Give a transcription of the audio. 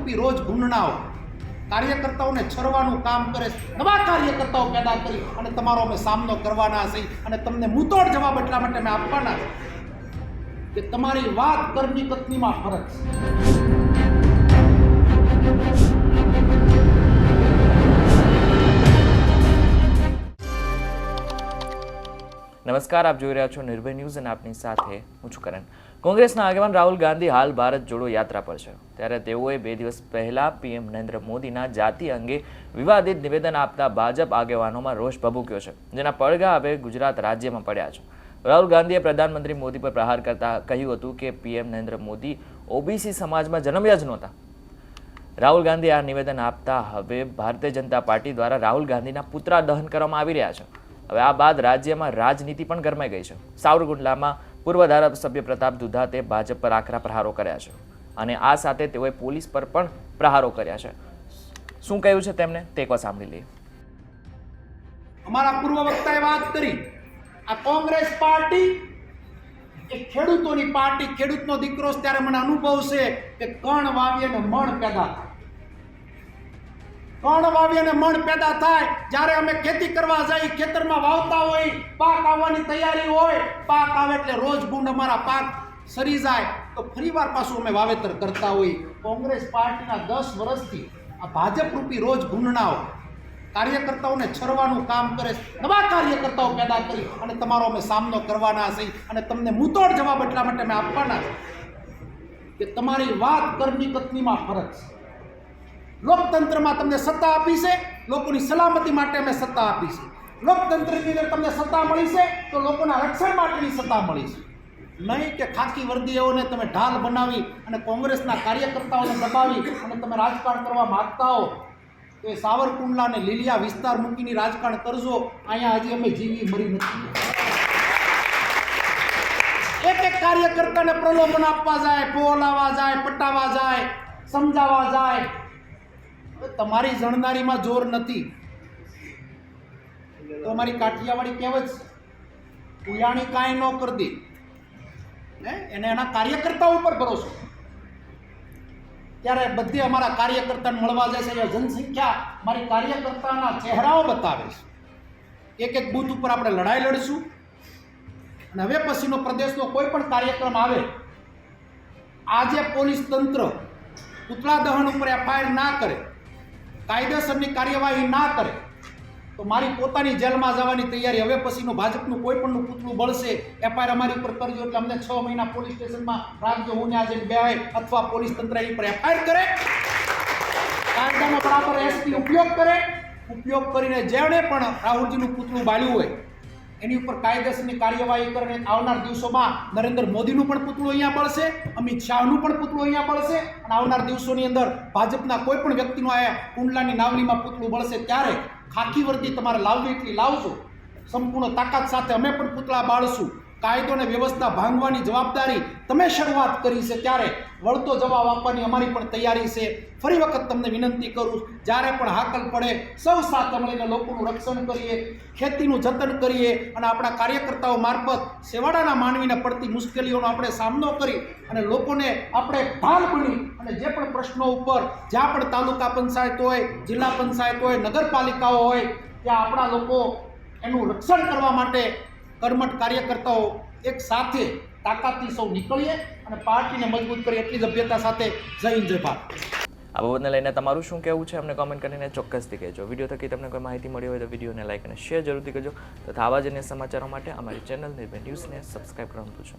ભાજપરૂપી રોજ ગુંડણાઓ. કાર્યકર્તાઓને છરવાનું કામ કરે નવા કાર્યકર્તાઓ પેદા કરી અને તમારો અમે સામનો કરવાના છે અને તમને મુતોડ જવાબ એટલા માટે અમે આપવાના છે કે તમારી વાત કરની પત્નીમાં ફરક છે. નમસ્કાર, આપ જોઈ રહ્યા છો નિર્ભય ન્યૂઝ અને આપની સાથે હું છું કરણ. કોંગ્રેસના આગેવાન રાહુલ ગાંધી હાલ ભારત જોડો યાત્રા પર છે. ત્યારે તેઓએ બે દિવસ પહેલા પીએમ નરેન્દ્ર મોદીના જાતિ અંગે વિવાદિત નિવેદન આપતા ભાજપ આગેવાનોમાં રોષ ભભૂક્યો છે, જેના પડઘા હવે ગુજરાત રાજ્યમાં પડ્યા છે. રાહુલ ગાંધીએ પ્રધાનમંત્રી મોદી પર પ્રહાર કરતા કહ્યું હતું કે પીએમ નરેન્દ્ર મોદી ઓબીસી સમાજમાં જન્મ્યા જ નહોતા. રાહુલ ગાંધી આ નિવેદન આપતા હવે ભારતીય જનતા પાર્ટી દ્વારા રાહુલ ગાંધીના પુત્રા દહન કરવામાં આવી રહ્યા છે. હવે આ બાદ રાજ્યમાં રાજનીતિ પણ ગરમાઈ ગઈ છે. સાવરકુંડલામાં પૂર્વ ધારાસભ્ય પ્રતાપ દુધાતે ભાજપ પર આકરા પ્રહારો કર્યા છે અને આ સાથે તેઓએ પોલીસ પર પણ પ્રહારો કર્યા છે. શું કહ્યું છે તેમને? તે એકવાર સાંભળી લઈએ. અમારા પૂર્વ વક્તાએ વાત કરી. આ કોંગ્રેસ પાર્ટી એ ખેડૂતોની પાર્ટી. ખેડૂતનો દીકરો ત્યારે મને અનુભવ છે કે કણ વાવીએ ને મણ પેદા થાય. કણ વાવી અને મણ પેદા થાય, જ્યારે અમે ખેતી કરવા જઈએ ખેતરમાં વાવતા હોય, પાક આવવાની તૈયારી હોય, પાક આવે એટલે રોજ ગુંડ અમારા પાક સરી જાય. તો ફરીવાર પાછું અમે વાવેતર કરતા હોઈએ કોંગ્રેસ પાર્ટીના દસ વર્ષથી આ ભાજપ રૂપી રોજ ગુંડણાઓ, કાર્યકર્તાઓને છરવાનું કામ કરે નવા કાર્યકર્તાઓ પેદા કરી અને તમારો અમે સામનો કરવાના છે. અને તમને મુતોડ જવાબ એટલા માટે અમે આપવાના છે કે તમારી વાત કરની પત્નીમાં ફરક છે. લોકતંત્રમાં તમને સત્તા આપી છે, લોકોની સલામતી માટે અમે સત્તા આપી છે. લોકતંત્રની અંદર તમને સત્તા મળી છે, તો લોકોના રક્ષણ માટેની સત્તા મળી છે. નહીં કે ખાકી વર્દીઓને તમે ઢાલ બનાવી અને કોંગ્રેસના કાર્યકર્તાઓને દબાવી અને તમે રાજકારણ કરવા માગતા હો, તો એ સાવરકુંડલા અને લીલિયા વિસ્તાર મૂકીને રાજકારણ કરજો. અહીંયા હજી અમે જીવી મરી નથી. એક એક કાર્યકર્તાને પ્રલોભન આપવા જાય બોલાવા જાય પટાવા જાય, સમજાવવા જાય. તમારી જણનારીમાં જોર નથી. તો અમારી કાઠિયાવાડી કહેવત છે, ઉયાણી કાંઈ ન કરતી હે? એને એના કાર્યકર્તાઓ ઉપર ભરોસો. ત્યારે બધે અમારા કાર્યકર્તાને મળવા જાય છે જનસંખ્યા મારી કાર્યકર્તાના ચહેરાઓ બતાવે છે. એક એક બૂથ ઉપર આપણે લડાઈ લડશું. અને હવે પછીનો પ્રદેશનો કોઈ પણ કાર્યક્રમ આવે, આજે પોલીસ તંત્ર, પૂતળા દહન ઉપર એફઆઈઆર ના કરે કાયદેસરની કાર્યવાહી ના કરે, તો મારી પોતાની જેલમાં જવાની તૈયારી. હવે પછીનું ભાજપનું કોઈ પણનું પૂતળું બળશે, એફઆઈઆર અમારી ઉપર કરજો એટલે અમને છ મહિના પોલીસ સ્ટેશનમાં રાખજો. હું આજે બે અથવા પોલીસ તંત્ર એની પર એફઆઈઆર કરે. કાયદાનો બરાબર એસપી ઉપયોગ કરે. ઉપયોગ કરીને જેણે પણ રાહુલજીનું પૂતળું બાળ્યું હોય એની ઉપર કાયદેસરની કાર્યવાહી કરીને આવનાર દિવસોમાં નરેન્દ્ર મોદીનું પણ પૂતળું અહીંયા બળશે, અમિત શાહનું પણ પૂતળું અહીંયા બળશે અને આવનાર દિવસોની અંદર ભાજપના કોઈ પણ વ્યક્તિનું આ કુંડલાની નાવલીમાં પૂતળું બળશે ત્યારે ખાખી વર્દી તમારે લાવવી એટલી લાવજો. સંપૂર્ણ તાકાત સાથે અમે પણ પૂતળા બાળશું. કાયદો અને વ્યવસ્થા ભાંગવાની જવાબદારી તમે શરૂઆત કરી છે ત્યારે વળતો જવાબ આપવાની અમારી પણ તૈયારી છે. ફરી વખત તમને વિનંતી કરું જ્યારે પણ હાકલ પડે, સૌ સાથે મળીને લોકોનું રક્ષણ કરીએ, ખેતીનું જતન કરીએ અને આપણા કાર્યકર્તાઓ મારફત સેવાડાના માનવીને પડતી મુશ્કેલીઓનો આપણે સામનો કરી અને લોકોને આપણે ઢાલ બની અને જે પણ પ્રશ્નો ઉપર જ્યાં પણ તાલુકા પંચાયત હોય, જિલ્લા પંચાયત હોય, નગરપાલિકાઓ હોય, ત્યાં આપણા લોકો એનું રક્ષણ કરવા માટે કર્મઠ કાર્યકર્તાઓ એક સાથે તાકાતથી સૌ નીકળીએ અને પાર્ટીને મજબૂત કરીએ એટલી જ અભ્યતા સાથે જય હિન્દ, જય ભારત. આ બાબતને લઈને તમારું શું કહેવું છે? અમને કોમેન્ટ કરીને ચોક્કસથી કહેજો. વીડિયો થકી તમને કોઈ માહિતી મળી હોય તો વિડીયોને લાઈક અને શેર જરૂરથી કરજો. તથા આવા જ સમાચારો માટે અમારી ચેનલ નિર્ભય ન્યૂઝને સબસ્ક્રાઈબ કરવાનું પૂછો